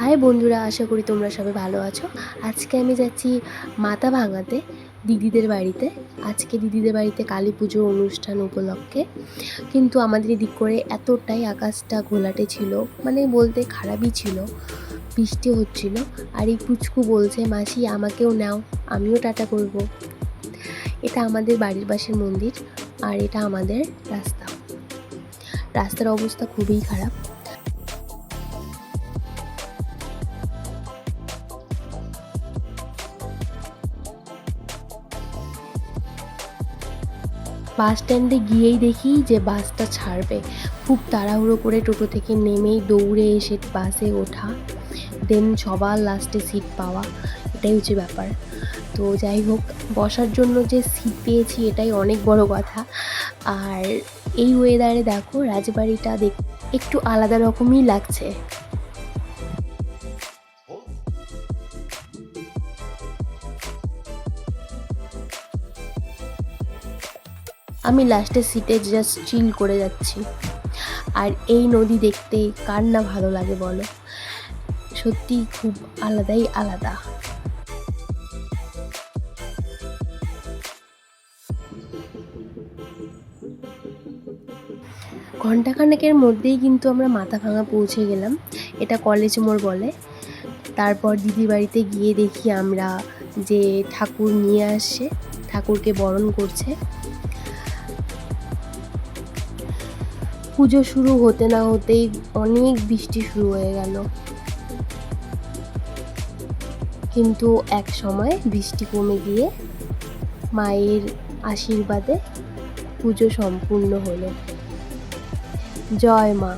High বন্ধুরা, আশা করি তোমরা সবাই ভালো আছো। আজকে আমি যাচ্ছি মাথা ভাঙাতে দিদিদের বাড়িতে। আজকে দিদিদের বাড়িতে কালী পুজোর অনুষ্ঠান উপলক্ষে। কিন্তু আমাদের এদিক করে এতটাই আকাশটা ঘোলাটে ছিল মানে বলতে খারাপই ছিল, বৃষ্টি হচ্ছিল। আর এই পুচকু বলছে, মাসি, আমাকেও নাও, আমিও টাটা করব। এটা আমাদের বাড়ির পাশের মন্দির, আর এটা আমাদের রাস্তা। রাস্তার অবস্থা খুবই খারাপ। বাস স্ট্যান্ডে গিয়েই দেখি যে বাসটা ছাড়বে। খুব তাড়াহুড়ো করে টোটো থেকে নেমেই দৌড়ে এসে বাসে ওঠা। দেন সবার লাস্টে সিট পাওয়া। এটাই হচ্ছে ব্যাপার। তো যাই হোক, বসার জন্য যে সিট পেয়েছি এটাই অনেক বড় কথা। আর এই ওয়েদারে দেখো, রাজবাড়িটা দেখ, একটু আলাদা রকমই লাগছে। আমি লাস্টের সিটে জাস্ট চিল করে যাচ্ছি। আর এই নদী দেখতে কার না ভালো লাগে বলো? সত্যি খুব আলাদাই আলাদা। ঘন্টাখানেকের মধ্যেই কিন্তু আমরা মাথা ভাঙা পৌঁছে গেলাম। এটা কলেজ মোড় বলে। তারপর দিদি বাড়িতে গিয়ে দেখি আমরা যে ঠাকুর নিয়ে আসছে, ঠাকুরকে বরণ করছে। পুজো শুরু হতে না হতেই অনেক বৃষ্টি শুরু হয়ে গেল। কিন্তু এক সময় বৃষ্টি কমে গিয়ে মায়ের আশীর্বাদে পুজো সম্পূর্ণ হলো। জয় মা।